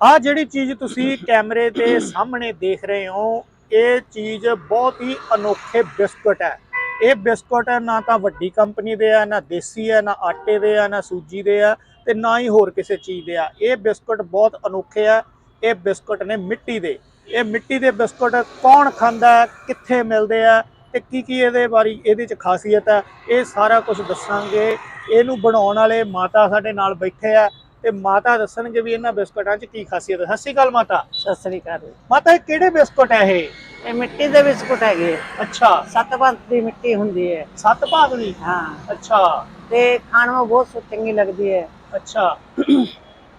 ਆ ਜਿਹੜੀ ਚੀਜ਼ ਤੁਸੀਂ ਕੈਮਰੇ ਦੇ ਸਾਹਮਣੇ ਦੇਖ ਰਹੇ ਹੋ, ਇਹ ਚੀਜ਼ ਬਹੁਤ ਹੀ ਅਨੋਖੇ ਬਿਸਕੁਟ ਹੈ। ਇਹ ਬਿਸਕੁਟ ਨਾ ਤਾਂ ਵੱਡੀ ਕੰਪਨੀ ਦੇ ਆ, ਨਾ ਦੇਸੀ ਆ ਨਾ ਆਟੇ ਦੇ ਆ, ਨਾ ਸੂਜੀ ਦੇ ਆ ਤੇ ਨਾ ਹੀ ਹੋਰ ਕਿਸੇ ਚੀਜ਼ ਦੇ ਆ। ਇਹ ਬਿਸਕੁਟ ਬਹੁਤ ਅਨੋਖੇ ਆ, ਇਹ ਬਿਸਕੁਟ ਨੇ ਮਿੱਟੀ ਦੇ। ਇਹ ਮਿੱਟੀ ਦੇ ਬਿਸਕੁਟ ਕੌਣ ਖਾਂਦਾ, ਕਿੱਥੇ ਮਿਲਦੇ ਆ ਤੇ ਕੀ ਕੀ ਇਹਦੇ ਬਾਰੇ, ਇਹਦੇ ਚ ਖਾਸੀਅਤ ਹੈ ਇਹ ਸਾਰਾ ਕੁਝ ਦੱਸਾਂਗੇ। ਇਹਨੂੰ ਬਣਾਉਣ ਵਾਲੇ ਮਾਤਾ ਸਾਡੇ ਨਾਲ ਬੈਠੇ ਆ ਤੇ ਮਾਤਾ ਦੱਸਣਗੇ ਵੀ ਇਹਨਾਂ ਬਿਸਕੁਟਾਂ 'ਚ ਕੀ ਖਾਸੀਅਤ ਹੈ। ਸਤਿ ਸ਼੍ਰੀ ਅਕਾਲ ਮਾਤਾ। ਸਤਿ ਸ੍ਰੀ ਅਕਾਲ ਮਾਤਾ ਇਹ ਕਿਹੜੇ ਬਿਸਕੁਟ ਹੈ ਇਹ? ਇਹ ਮਿੱਟੀ ਦੇ ਬਿਸਕੁਟ ਹੈਗੇ ਅੱਛਾ। ਸੱਤ ਪੰਜ ਦੀ ਮਿੱਟੀ ਹੁੰਦੀ ਹੈ। ਸੱਤ ਭਾਗ ਦੀ? ਹਾਂ। ਅੱਛਾ। ਤੇ ਖਾਣ ਨੂੰ ਬਹੁਤ ਸੁ- ਚੰਗੀ ਲੱਗਦੀ ਹੈ। ਅੱਛਾ।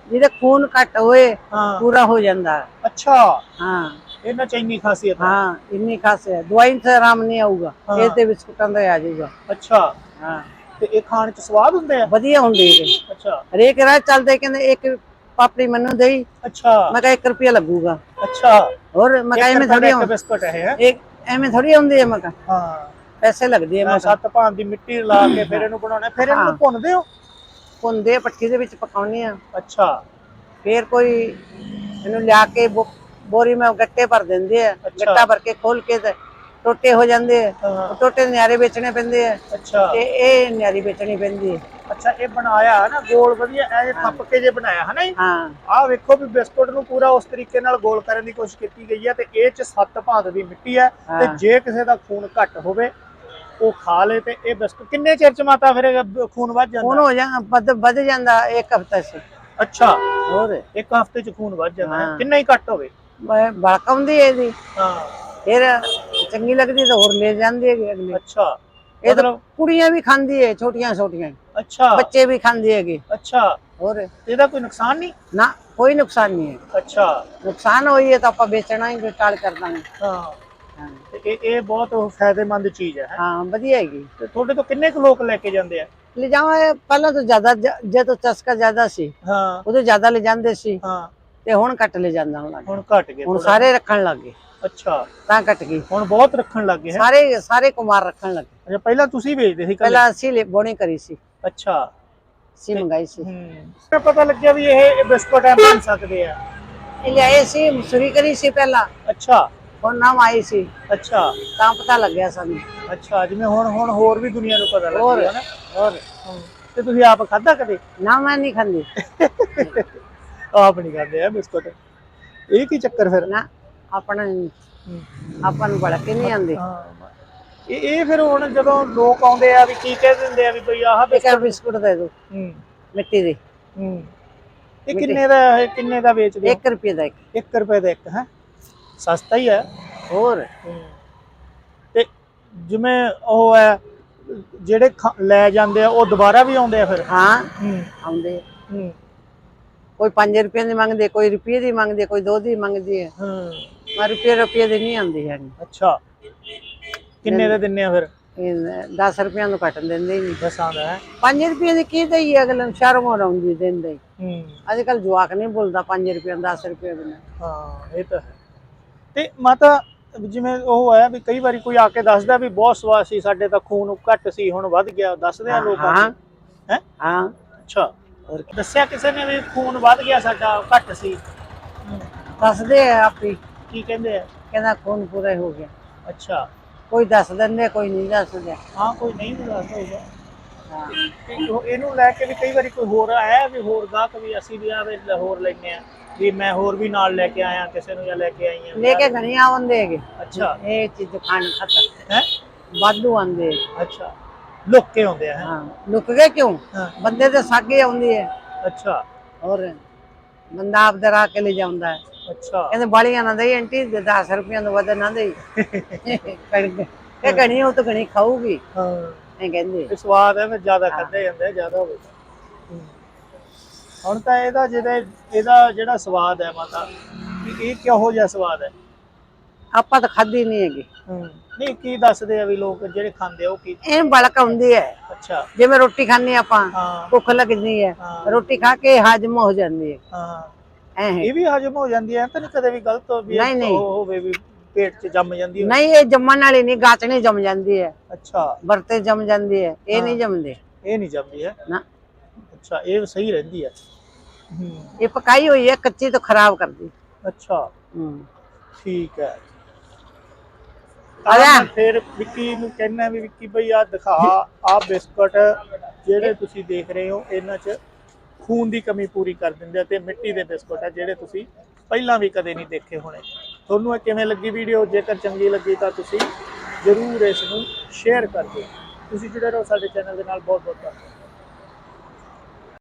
ਜਿਹਦੇ ਖੂਨ ਘੱਟ ਹੋਏ ਹਾਂ। ਪੂਰਾ ਹੋ ਜਾਂਦਾ। ਹੈ। ਅੱਛਾ। ਹਾਂ। ਇਹਨਾਂ 'ਚ ਇੰਨੀ ਖਾਸੀਅਤ ਹੈ? ਹਾਂ ਇੰਨੀ ਖਾਸ ਹੈ ਦਵਾਈ ਤੇ ਆਰਾਮ ਨਹੀਂ ਆਊਗਾ। ਹਾਂ। ਇਹ ਤੇ ਬਿਸਕੁਟਾਂ ਦਾ ਹੀ ਆ ਜਾਊਗਾ। ਅੱਛਾ। ਹਾਂ। ਤੇ ਇਹ ਖਾਣ 'ਚ ਸਵਾਦ ਹੁੰਦੇ ਆ? ਵਧੀਆ ਹੁੰਦੀ ਹੈ ਅੱਛਾ। ਹਰੇਕ ਰਾਹ ਚੱਲਦੇ ਕਹਿੰਦੇ ਇੱਕ ਪਾਪੜੀ ਮੈਨੂੰ ਦੇਈ ਅੱਛਾ। ਮੈਂ ਕਿਹਾ 1 ਰੁਪਿਆ ਲੱਗੂਗਾ। ਅੱਛਾ। ਹੋਰ ਮੈਂ ਕਿਹਾ ਐਵੇਂ ਥੋੜੀ ਇੱਕ ਬਿਸਕੁਟ ਹੈ। ਇਹ? ਇੱਕ ਐਵੇਂ ਥੋੜੀ ਹੁੰਦੀ ਹੈ ਮੈਂ ਕਿਹਾ। ਹਾਂ। ਪੈਸੇ ਲੱਗਦੇ ਆ ਮੈਂ ਸੱਤ ਭਾਂ ਦੀ ਮਿੱਟੀ ਲਾ ਕੇ ਫਿਰ ਇਹਨੂੰ ਬਣਾਉਣਾ। ਫਿਰ ਇਹਨੂੰ। ਭੁੰਨਦੇ ਹੋ? ਹੁੰਦੇ ਆ, ਪੱਠੀ ਦੇ ਵਿੱਚ ਪਕਾਉਣੀ ਆ। ਅੱਛਾ। ਫੇਰ ਕੋਈ ਇਹਨੂੰ ਲਿਆ ਕੇ ਬੋਰੀ ਮੈਂ ਗੱਟੇ ਭਰ ਦਿੰਦੇ ਆ। ਗੱਟਾ ਭਰ ਕੇ ਖੋਲ ਕੇ ਤੇ ਟੋਟੇ ਹੋ ਜਾਂਦੇ ਆ। ਹਾਂ, ਟੋਟੇ ਨਿਆਰੇ ਵੇਚਣੇ ਪੈਂਦੇ ਆ। ਅੱਛਾ। ਤੇ ਇਹ ਨਿਆਰੀ ਵੇਚਣੀ ਪੈਂਦੀ ਹੈ ਅੱਛਾ ਇਹ ਬਣਾਇਆ ਹੈ ਨਾ ਗੋਲ ਵਧੀਆ ਐ ਥੱਪ ਕੇ ਜੇ ਬਣਾਇਆ ਹੈ ਨਾ ਹਾਂ। ਆਹ ਵੇਖੋ ਵੀ ਬਿਸਕੁਟ ਨੂੰ ਪੂਰਾ ਉਸ ਤਰੀਕੇ ਨਾਲ ਗੋਲ ਕਰਨ ਦੀ ਕੋਸ਼ਿਸ਼ ਕੀਤੀ ਗਈ ਹੈ ਤੇ ਇਹ ਚ ਸੱਤ ਭਾਗ ਦੀ ਮਿੱਟੀ ਹੈ ਤੇ। ਜੇ ਕਿਸੇ ਦਾ ਖੂਨ ਘੱਟ ਹੋਵੇ ਉਹ ਖਾ ਲੇ ਤੇ ਇਹ ਬਿਸਕੁਟ ਕਿੰਨੇ ਚਿਰ ਚ ਮਾਤਾ ਫਿਰ ਇਹ ਬ- ਖੂਨ ਵੱਧ ਹੁਣ ਜਾਂਦਾ ਹੋ ਜਾ ਵੱਧ ਵੱਧ ਜਾਂਦਾ ਇੱਕ ਹਫਤਾ ਸੀ ਅੱਛਾ। ਹੋਰ। ਇੱਕ ਹਫ਼ਤੇ ਚ ਖੂਨ ਵੱਧ ਜਾਂਦਾ ਹੈ। ਹਾਂ। ਕਿੰਨਾ ਹੀ ਘੱਟ ਹੋਵੇ? ਬੜਕ ਆਉਂਦੀ ਹੈ ਇਹਦੀ। ਹਾਂ। ਫਿਰ ਚੰਗੀ ਲੱਗਦੀ ਤਾਂ ਹੋਰ ਲੈ ਜਾਂਦੀ ਹੈ ਅਗਲੀ। ਅੱਛਾ। ਇਹ ਤਾਂ ਮਤਲਬ ਕੁੜੀਆਂ ਵੀ ਖਾਂਦੀ ਹੈ ਛੋਟੀਆਂ ਛੋਟੀਆਂ। ਅੱਛਾ। ਬੱਚੇ ਵੀ ਖਾਂਦੇ ਹੈਗੇ। ਅੱਛਾ। ਹੋਰ? ਇਹਦਾ ਕੋਈ ਨੁਕਸਾਨ ਨਹੀਂ? ਨਾ ਕੋਈ ਨੁਕਸਾਨ ਨਹੀਂ ਹੈ। ਅੱਛਾ। ਨੁਕਸਾਨ ਹੋਈ ਹੈ ਤਾਂ ਆਪਾਂ ਵੇਚਣਾ ਹੀ ਟਾਲ ਕਰ ਦਾਂਗੇ। ਹਾਂ। ਹਾਂ। ਤੇ ਇਹ ਇਹ ਬਹੁਤ ਫਾਇਦੇਮੰਦ ਚੀਜ਼ ਹੈ ਹਾਂ। ਵਧੀਆ ਹੈਗੀ। ਤੇ ਤੁਹਾਡੇ ਤੋਂ ਕਿੰਨੇ ਕੁ ਲੋਕ ਲੈ ਕੇ ਜਾਂਦੇ ਆ? ਲੈ ਜਾਵਾਂ ਪਹਿਲਾਂ ਤਾਂ ਜ਼ਿਆਦਾ ਜ- ਜਦੋਂ ਚਸਕਾ ਜ਼ਿਆਦਾ ਸੀ ਹਾਂ। ਉਦੋਂ ਜ਼ਿਆਦਾ ਲੈ ਜਾਂਦੇ ਸੀ। ਹਾਂ। ਤੇ ਹੁਣ ਘੱਟ ਲੈ ਜਾਂਦਾ ਹੁਣ। ਹੁਣ ਘਟ ਗਏ ਹੁਣ। ਸਾਰੇ ਰੱਖਣ ਲੱਗ ਗਏ। ਅੱਛਾ। ਤਾਂ ਘਟ ਗਈ। ਹੁਣ ਬਹੁਤ ਰੱਖਣ ਲੱਗ ਗਏ ਸਾਰੇ ਸਾਰੇ ਕੁਮਾਰ ਰੱਖਣ ਲੱਗੇ ਅੱਛਾ ਪਹਿਲਾਂ ਤੁਸੀਂ ਵੇਚਦੇ ਸੀ ਪਹਿਲਾਂ ਅਸੀਂ ਬੋਣੀ ਕਰੀ ਸੀ। ਅੱਛਾ। ਸੀ ਮੰਗਾਈ ਸੀ। ਹੂੰ। ਪਤਾ ਲੱਗਿਆ ਵੀ ਇਹ ਬਿਸਕੁਟ ਐ ਬਣ ਸਕਦੇ ਆ। ਇਹ ਲਿਆਏ ਸੀ ਮਸੂਰੀ ਕਰੀ ਸੀ ਪਹਿਲਾਂ। ਅੱਛਾ। ਹੁਣ ਨਾਮ ਆਈ ਸੀ। ਅੱਛਾ। ਤਾਂ ਪਤਾ ਲੱਗਿਆ ਸਾਨੂੰ। ਅੱਛਾ ਜਿਵੇਂ ਹੁਣ ਹੁਣ ਹੋਰ ਵੀ ਦੁਨੀਆ ਨੂੰ ਪਤਾ ਲੱਗ ਹੋਰ ਨਾ। ਤੇ ਤੁਸੀਂ ਆਪ ਖਾਦਾ ਕਦੇ? ਨਾ ਮੈਂ ਨਹੀਂ ਖਾਂਦੀ। ਆਪ ਨਹੀਂ ਖਾਂਦੇ ਆ ਬਿਸਕੁਟ। ਇਹ ਕੀ ਚੱਕਰ ਫਿਰ? ਨਾ ਆਪਣਾ। ਆਪਾਂ ਨੂੰ ਬੜਾ ਕੇ ਨਹੀਂ ਆਂਦੇ ਇਹ ਇਹ ਫਿਰ ਹੁਣ ਜਦੋਂ ਲੋਕ ਆਉਂਦੇ ਆ ਵੀ ਕੀ ਕਹਿ ਦਿੰਦੇ ਆ ਵੀ ਕੋਈ ਆਹ ਬਿਸਕੁਟ ਬਿਸਕੁਟ ਦੇ ਦਿਓ ਹੂੰ। ਮਿੱਟੀ ਦੇ। ਹੂੰ। ਇਹ ਕਿੰਨੇ ਦਾ ਇਹ ਕਿੰਨੇ ਦਾ ਵੇਚਦੇ 1 ਰੁਪਏ ਦਾ ਇੱਕ। 1 ਰੁਪਏ ਦਾ ਇੱਕ ਹੈ? ਸਸਤਾ ਹੀ ਹੈ ਹੋਰ। ਤੇ ਜਿਵੇਂ ਉਹ ਹੈ ਜਿਹੜੇ ਲੈ ਜਾਂਦੇ ਆ ਉਹ ਦੁਬਾਰਾ ਵੀ ਆਉਂਦੇ ਆ ਫਿਰ? ਹੂੰ। ਆਉਂਦੇ ਹੂੰ। ਕੋਈ 5 ਰੁਪਏ ਦੀ ਮੰਗਦੇ ਕੋਈ ਰੁਪਏ ਦੀ ਮੰਗਦੇ ਕੋਈ 2 ਦੀ ਮੰਗਦੀ ਹੈ। ਹੂੰ। ਮੈਂ ਰੁਪਏ ਰੁਪਏ ਦੀ ਨਹੀਂ ਆਉਂਦੀ ਹੈ ਅੱਛਾ। ਕਿੰਨੇ ਦੇ ਦਿੰਨੇ ਆ ਫਿਰ? ਇਹ 10 ਰੁਪਏ ਨੂੰ ਕੱਟ ਦਿੰਦੇ ਨਹੀਂ। ਦੱਸਾਂ ਦਾ ਹੈ। 5 ਰੁਪਏ ਦੀ ਕੀ ਦਈ ਅਗਲੇ ਨੂੰ? ਸ਼ਰਮ ਆਉਂਦੀ ਦਿੰਦੇ ਹੀ। ਅੱਜ ਕੱਲ ਜਵਾਕ ਨਹੀਂ ਬੋਲਦਾ 5 ਰੁਪਏ 10 ਰੁਪਏ ਬਿਨਾ। ਹਾਂ ਇਹ ਤਾਂ ਹੈ। ਤੇ ਮਾਤਾ ਜਿਵੇਂ ਉਹ ਹੈ ਵੀ ਕਈ ਵਾਰੀ ਕੋਈ ਆ ਕੇ ਦੱਸਦਾ ਵੀ ਬਹੁਤ ਸਵਾਦ ਸੀ ਸਾਡੇ ਤਾਂ ਖੂਨ ਘੱਟ ਸੀ ਹੁਣ ਵੱਧ ਗਿਆ। ਦੱਸਦੇ ਆ ਲੋਕ ਹੈ? ਹਾਂ। ਅੱਛਾ। ਹੋਰ ਦੱਸਿਆ ਕਿਸੇ ਨੇ ਵੀ ਖੂਨ ਵੱਧ ਗਿਆ ਸਾਡਾ ਘੱਟ ਸੀ। ਦੱਸਦੇ ਆ ਆਪੀ। ਕੀ ਕਹਿੰਦੇ ਆ? ਕਹਿੰਦਾ ਖੂਨ ਪੂਰਾ ਹੋ ਗਿਆ। ਅੱਛਾ। ਕੋਈ ਦੱਸ ਦਿੰਦੇ ਕੋਈ ਨਹੀਂ ਦੱਸਦੇ ਹਾਂ ਕੋਈ ਨਹੀਂ ਵੀ ਦੱਸਦਾ ਹੋਊਗਾ ਹਾਂ। ਤੇ ਉਹ ਇਹਨੂੰ ਲੈ ਕੇ ਵੀ ਕਈ ਵਾਰੀ ਕੋਈ ਹੋਰ ਆਇਆ ਵੀ ਹੋਰ ਗਾਹਕ ਵੀ ਅਸੀਂ ਵੀ ਆਵੇ ਹੋਰ ਲੈਨੇ ਆ ਵੀ ਮੈਂ ਹੋਰ ਵੀ ਨਾਲ ਲੈ ਕੇ ਆਇਆ ਕਿਸੇ ਨੂੰ ਜਾਂ ਲੈ ਕੇ ਆਈ ਆ ਲੈ ਕੇ ਘਣੀਆਂ ਆਉਂਦੇ ਹੈਗੇ। ਅੱਛਾ। ਇਹ ਚੀਜ਼ ਖਾਣ ਖਤਰ ਹੈ? ਵਾਧੂ ਆਉਂਦੇ। ਅੱਛਾ। ਲੁੱਕ ਕੇ ਆਉਂਦੇ ਆ ਹੈਂ? ਲੁਕ ਗਏ ਕਿਉਂ? ਹਾਂ। ਬੰਦੇ ਦੇ ਸਾਗੇ ਆਉਂਦੀ ਹੈ। ਅੱਛਾ। ਔਰ ਬੰਦਾ ਆਪ ਦਰਾ ਕੇ ਲੈ ਜਾਂਦਾ ਹੈ। ਅੱਛਾ। ਕਹਿੰਦੇ ਬਾਲੀਆਂ ਨਾ ਦੇਈ ਆਂਟੀ 10 ਰੁਪਈਆਂ ਤੋਂ ਵੱਧ ਨਾ ਦੇਈ। ਕਣਕ ਇਹ ਘਣੀ ਉਹ ਤਾਂ ਘਣੀ ਖਾਊਗੀ। ਹਾਂ। ਇਹ ਕਹਿੰਦੇ। ਇਹ ਸਵਾਦ ਹੈ ਫਿਰ ਜ਼ਿਆਦਾ ਖਾਦੇ ਜਾਂਦੇ ਜ਼ਿਆਦਾ ਹੋਵੇ। ਹੁਣ ਤਾਂ ਇਹਦਾ ਜਿਹੜਾ ਇਹਦਾ ਜਿਹੜਾ ਸਵਾਦ ਹੈ ਮਾਤਾ ਇਹ ਕਿਹੋ ਜਿਹਾ ਸਵਾਦ ਹੈ? ਆਪਾਂ ਤਾਂ ਖਾਦੀ ਨਹੀਂ ਹੈਗੀ। ਹੂੰ। ਨਹੀਂ ਕੀ ਦੱਸਦੇ ਆ ਵੀ ਲੋਕ ਜਿਹੜੇ ਖਾਂਦੇ ਆ ਉਹ ਕੀ ਇਹ ਬਲਕ ਆਉਂਦੀ ਹੈ। ਅੱਛਾ। ਜਿਵੇਂ ਰੋਟੀ ਖਾਂਦੇ ਆਪਾਂ ਹਾਂ। ਭੁੱਖ ਲੱਗਦੀ ਹੈ। ਹਾਂ। ਰੋਟੀ ਖਾ ਕੇ ਹਾਜ਼ਮ ਹੋ ਜਾਂਦੀ ਹੈ। ਹਾਂ। ਐ ਹੈ। ਇਹ ਵੀ ਹਜਮ ਹੋ ਜਾਂਦੀ ਹੈ ਤਾਂ ਨਹੀਂ ਕਦੇ ਵੀ ਗਲਤ ਹੋ ਵੀ ਨਹੀਂ, ਨਹੀਂ। ਉਹ ਹੋਵੇ ਵੀ ਪੇਟ 'ਚ ਜੰਮ ਜਾਂਦੀ ਹੋਵੇ। ਨਹੀਂ ਇਹ ਜੰਮਣ ਵਾਲੀ ਨਹੀਂ ਗਾਚਣੀ ਜੰਮ ਜਾਂਦੀ ਹੈ। ਅੱਛਾ। ਵਰਤੇ ਜੰਮ ਜਾਂਦੀ ਹੈ ਇਹ ਨਹੀਂ ਜੰਮਦੇ। ਇਹ ਨਹੀਂ ਜੰਮਦੀ ਹੈ। ਨਾ। ਅੱਛਾ ਇਹ ਸਹੀ ਰਹਿੰਦੀ ਹੈ। ਹੂੰ। ਇਹ ਪਕਾਈ ਹੋਈ ਹੈ ਕੱਚੀ ਤੋਂ ਖਰਾਬ ਕਰਦੀ। ਅੱਛਾ। ਹੂੰ। ਠੀਕ ਹੈ। ਤਾਂ ਮੈਂ ਫਿਰ ਵਿੱਕੀ ਨੂੰ ਕਹਿਣਾ ਵੀ ਵਿੱਕੀ ਬਈ ਆ ਦਿਖਾ ਆ ਬਿਸਕਟ ਜਿਹੜੇ ਤੁਸੀਂ ਦੇਖ ਰਹੇ ਹੋ, ਇਹਨਾਂ 'ਚ ਖੂਨ ਦੀ ਕਮੀ ਪੂਰੀ ਕਰ ਦਿੰਦੇ ਆ ਤੇ ਮਿੱਟੀ ਦੇ ਬਿਸਕੁਟ ਆ ਜਿਹੜੇ ਤੁਸੀਂ ਪਹਿਲਾਂ ਵੀ ਕਦੇ ਨਹੀਂ ਦੇਖੇ ਹੋਣੇ। ਤੁਹਾਨੂੰ ਇਹ ਕਿਵੇਂ ਲੱਗੀ ਵੀਡੀਓ? ਜੇਕਰ ਚੰਗੀ ਲੱਗੀ ਤਾਂ ਤੁਸੀਂ ਜਰੂਰ ਇਸ ਨੂੰ ਸ਼ੇਅਰ ਕਰ ਦਿਓ। ਤੁਸੀਂ ਜੁੜੇ ਰਹੋ ਸਾਡੇ ਚੈਨਲ ਦੇ ਨਾਲ। ਬਹੁਤ ਬਹੁਤ ਧੰਨਵਾਦ।